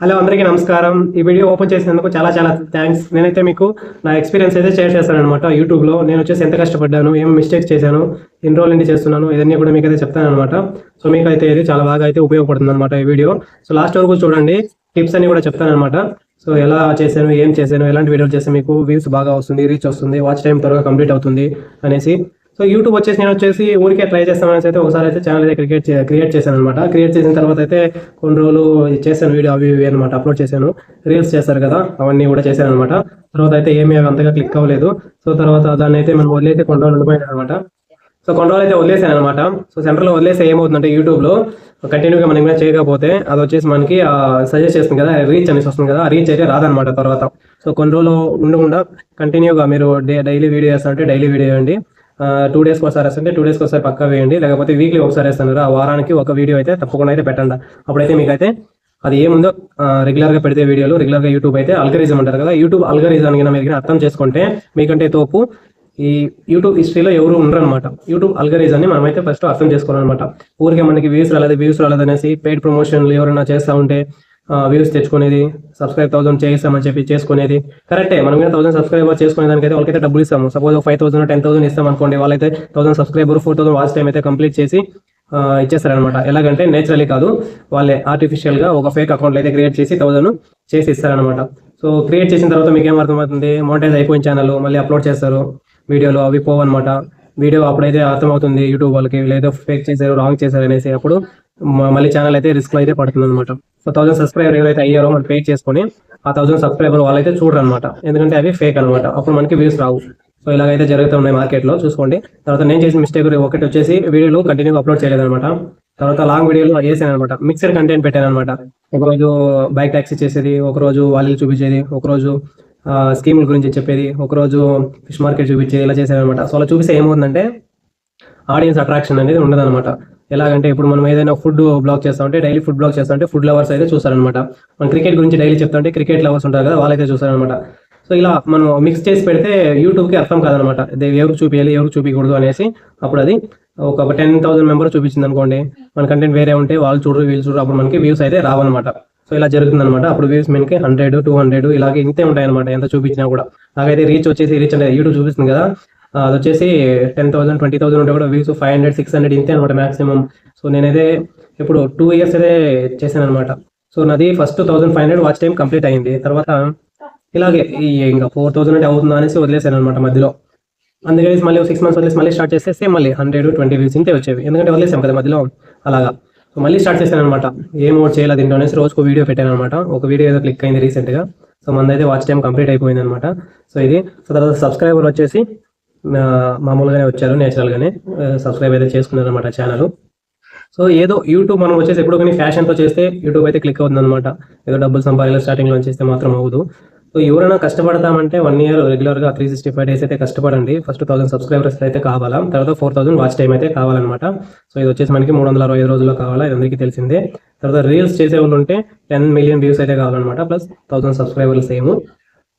Hello అందరికీ నమస్కారం. ఈ వీడియో ఓపెన్ చేసినందుకు చాలా చాలా థ్యాంక్స్. నేనైతే మీకు నా ఎక్స్పీరియన్స్ అయితే షేర్ చేస్తాను అనమాట యూట్యూబ్లో. నేను వచ్చేసి ఎంత కష్టపడ్డాను ఏం మిస్టేక్స్ చేశాను ఎన్ని రోజులు ఏంటి చేస్తున్నాను ఇవన్నీ కూడా మీకు అయితే చెప్తాను అనమాట సో మీకు అయితే ఇది చాలా బాగా అయితే ఉపయోగపడుతుంది అనమాట ఈ వీడియో. సో లాస్ట్ వరకు చూడండి టిప్స్ అన్ని కూడా చెప్తాను అనమాట సో ఎలా చేశాను ఏం చేశాను ఎలాంటి వీడియోలు చేస్తే మీకు వ్యూస్ బాగా వస్తుంది రీచ్ వస్తుంది వాచ్ టైం త్వరగా కంప్లీట్ అవుతుంది అనేసి సో యూట్యూబ్ వచ్చేసి నేను వచ్చేసి ఊరికే ట్రై చేస్తామనేసి అయితే ఒకసారి అయితే ఛానల్ అయితే క్రియేట్ క్రియేట్ చేశాను అనమాట క్రియేట్ చేసిన తర్వాత అయితే కొన్ని రోజులు చేశాను వీడియో అవి ఇవి అనమాట అప్లోడ్ చేశాను. రీల్స్ చేస్తారు కదా అవన్నీ కూడా చేశాను అనమాట తర్వాత అయితే ఏమీ అంతగా క్లిక్ అవ్వలేదు. సో తర్వాత దాన్ని అయితే మనం వదిలేసి కొన్ని రోజులు ఉండిపోయాను అనమాట సో కొన్ని రోజులు అయితే వదిలేసాను అనమాట సో సెంటర్లో వదిలేస్తే ఏమవుతుందంటే యూట్యూబ్లో కంటిన్యూగా మనం ఏమైనా చేయకపోతే అది వచ్చేసి మనకి సజెస్ట్ చేస్తుంది కదా రీచ్ అనేసి వస్తుంది కదా ఆ రీచ్ అయితే రాదనమాట తర్వాత. సో కొన్ని రోజులు ఉండకుండా కంటిన్యూగా మీరు డైలీ వీడియో చేస్తారంటే డైలీ వీడియో వేయండి టూ డేస్కి ఒకసారి వేస్తుంటే టూ డేస్కి ఒకసారి పక్కా వేయండి. లేకపోతే వీక్లీ ఒకసారి వేస్తున్నారు ఆ వారానికి ఒక వీడియో అయితే తప్పకుండా అయితే పెట్టండి. అప్పుడైతే మీకైతే అది ఏముందో రెగ్యులర్గా పెడితే వీడియోలు రెగ్యులర్గా యూట్యూబ్ అయితే అల్గరిజం అంటారు కదా. యూట్యూబ్ అల్గరిజం కింద మీరు అర్థం చేసుకుంటే మీకంటే తోపు ఈ యూట్యూబ్ హిస్టరీలో ఎవరు ఉండరు అనమాట యూట్యూబ్ అల్గరిజాన్ని మనమైతే ఫస్ట్ అర్థం చేసుకోవాలన్నమాట. ఊరికే మనకి వ్యూస్ రాలేదు వ్యూస్ రాలేదు అనేసి పెయిడ్ ప్రమోషన్లు ఎవరైనా చేస్తూ ఉంటే వ్యూస్ తెచ్చుకునేది సబ్స్క్రైబ్ థౌసండ్ చేస్తామని చెప్పి చేసుకునేది. కరెక్టే మనం కూడా థౌసండ్ సబ్స్క్రైబర్ చేసుకునే దానికైతే వాళ్ళకైతే డబ్బులు ఇస్తాము. Suppose five thousand ten thousand ఇస్తాం అనుకోండి వాళ్ళైతే thousand subscriber four thousand watch time అయితే కంప్లీట్ చేసి ఇచ్చేస్తారనమాట ఎలాగంటే నేచురలీ కాదు వాళ్ళే ఆర్టిఫిషియల్గా ఒక ఫేక్ అకౌంట్లు అయితే క్రియేట్ చేసి థౌసండ్ చేసి ఇస్తారనమాట సో క్రియేట్ చేసిన తర్వాత మీకు ఏం అర్థమవుతుంది? మోటైజ్ అయిపోయిన ఛానల్ మళ్ళీ అప్లోడ్ చేస్తారు. వీడియోలు అవి పోవన్నమాట. వీడియో అప్పుడైతే అర్థమవుతుంది యూట్యూబ్ వాళ్ళకి వీళ్ళైతే ఫేక్ చేశారు రాంగ్ చేశారు అనేసి అప్పుడు మళ్ళీ ఛానల్ అయితే రిస్క్ అయితే పడుతుంది అనమాట సో థౌసండ్ సబ్స్క్రైబర్ ఎవరైతే అయ్యారో మనం పే చేసుకొని ఆ థౌసండ్ సబ్స్క్రైబర్ వాళ్ళైతే చూడరు అనమాట ఎందుకంటే అవి ఫేక్ అనమాట అప్పుడు మనకి వ్యూస్ రావు. సో ఇలాగైతే జరుగుతున్నాయి మార్కెట్లో చూసుకోండి. తర్వాత నేను చేసిన మిస్టేక్ ఒకటి వచ్చేసి వీడియోలు కంటిన్యూగా అప్లోడ్ చేయలేదన్నమాట. తర్వాత లాంగ్ వీడియోలు వేసాను అనమాట మిక్సర్ కంటెంట్ పెట్టాను అనమాట ఒకరోజు బైక్ ట్యాక్సీ చేసేది ఒకరోజు వాళ్ళు చూపించేది ఒకరోజు స్కీముల గురించి చెప్పేది ఒకరోజు ఫిష్ మార్కెట్ చూపించేది ఇలా చేసేది అనమాట సో అలా చూపిస్తే ఏమవుతుందంటే ఆడియన్స్ అట్రాక్షన్ అనేది ఉండదన్నమాట. ఎలాగంటే ఇప్పుడు మనం ఏదైనా ఫుడ్ బ్లాగ్ చేస్తామంటే డైలీ ఫుడ్ బ్లాగ్ చేస్తామంటే ఫుడ్ లవర్స్ అయితే చూస్తారనమాట మనం క్రికెట్ గురించి డైలీ చెప్తామంటే క్రికెట్ లవర్స్ ఉంటారు కదా వాళ్ళైతే చూస్తారనమాట సో ఇలా మనం మిక్స్ చేసి పెడితే యూట్యూబ్కి అర్థం కాదనమాట ఎవరు చూపించాలి ఎవరు చూపించకూడదు అనేసి అప్పుడు అది ఒక టెన్ థౌసండ్ మెంబర్ చూపించింది అనుకోండి మన కంటెంట్ వేరే ఉంటే వాళ్ళు చూడరు వీళ్ళు చూడరు అప్పుడు మనకి వ్యూస్ అయితే రావన్నమాట. సో ఇలా జరుగుతుంది అనమాట అప్పుడు వ్యూస్ మనకి హండ్రెడ్ టూ హండ్రెడ్ ఇలాగే ఇంతే ఉంటాయి అనమాట ఎంత చూపించినా కూడా. నాకైతే రీచ్ వచ్చేసి రీచ్ అంటే యూట్యూబ్ చూపిస్తుంది కదా అది వచ్చేసి టెన్ థౌసండ్ ట్వంటీ థౌసండ్ ఉంటే కూడా views five hundred six hundred ఇంతే అనమాట మాక్సిమం. సో నేనైతే ఇప్పుడు టూ ఇయర్స్ అయితే చేశాను అనమాట సో నాది first thousand five hundred watch time complete అయింది. తర్వాత ఇలాగే ఈ ఇంకా ఫోర్ థౌసండ్ అంటే అవుతుందా అనేసి వదిలేసాను అనమాట మధ్యలో అందుకని మళ్ళీ సిక్స్ మంత్స్ వదిలేసి మళ్ళీ స్టార్ట్ చేస్తే మళ్ళీ హండ్రెడ్ ట్వంటీ వ్యూస్ ఇంతే వచ్చేవి. ఎందుకంటే వదిలేసాం కదా మధ్యలో అలాగా. సో మళ్ళీ స్టార్ట్ చేశాను అనమాట ఏం ఓట్ చేయాలి దీంట్లో అనేసి రోజుకు వీడియో పెట్టాను అనమాట ఒక వీడియో ఏదో క్లిక్ అయింది రీసెంట్గా. సో మనదైతే వాచ్ టైం కంప్లీట్ అయిపోయింది అనమాట సో ఇది. సో తర్వాత సబ్స్క్రైబర్ వచ్చేసి మామూలుగానే వచ్చారు నేచురల్గానే సబ్స్క్రైబ్ అయితే చేసుకున్నారు అనమాట ఛానల్ సో ఏదో యూట్యూబ్ మనం వచ్చేసి ఎప్పుడు కానీ ఫ్యాషన్తో చేస్తే యూట్యూబ్ అయితే క్లిక్ అవుతుంది అనమాట ఏదో డబ్బులు సంపాదించాలి స్టార్టింగ్లో చేస్తే మాత్రం అవ్వదు. సో ఎవరైనా కష్టపడతామంటే వన్ ఇయర్ రెగ్యులర్గా త్రీ సిక్స్టీ ఫైవ్ డేస్ అయితే కష్టపడండి. ఫస్ట్ థౌసండ్ సబ్స్క్రైబర్స్ అయితే కావాలా? తర్వాత ఫోర్ థౌసండ్ వాచ్ టైం అయితే కావాలన్నమాట. సో ఇది వచ్చేసి మనకి మూడు వందల అరవై రోజుల్లో కావాలా? ఇది అందరికీ తెలిసిందే. తర్వాత రీల్స్ చేసే వాళ్ళు ఉంటే టెన్ మిలియన్ వ్యూస్ అయితే కావాలన్నమాట. Plus thousand subscribers same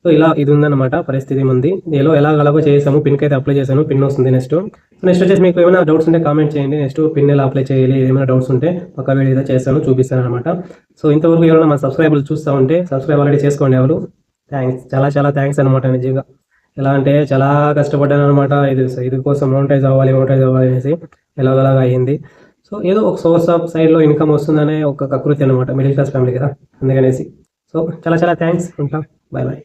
so ఇలా ఇది ఉందన్నమాట పరిస్థితి ఉంది నేను ఎలా అలాగో చేసాము పిన్కి అయితే అప్లై చేశాను పిన్ వస్తుంది నెక్స్ట్ నెక్స్ట్ వచ్చేసి మీకు ఏమైనా డౌట్స్ ఉంటే కామెంట్ చేయండి. నెక్స్ట్ పిన్ ఎలా అప్లై చేయాలి ఏమైనా డౌట్స్ ఉంటే పక్క వీడియో ఏదో చేస్తాను చూపిస్తాను అనమాట సో ఇంతవరకు ఎవరైనా మన సబ్స్క్రైబర్లు చూస్తూ ఉంటే సబ్స్క్రైబ్ ఆల్రెడీ చేసుకోండి ఎవరు. థ్యాంక్స్ చాలా చాలా థ్యాంక్స్ అనమాట నిజంగా. ఎలా అంటే చాలా కష్టపడ్డాను అనమాట ఇది ఇది కోసం మౌంటైజ్ అవ్వాలి మౌంటైజ్ అవ్వాలి అనేసి ఎలాగలాగా అయ్యింది సో ఏదో ఒక సోర్స్ ఆఫ్ సైడ్లో ఇన్కమ్ వస్తుందనే ఒక కకృతి అనమాట మిడిల్ క్లాస్ ఫ్యామిలీ కదా అందుకనేసి. సో చాలా చాలా థ్యాంక్స్ ఉంటా. Bye bye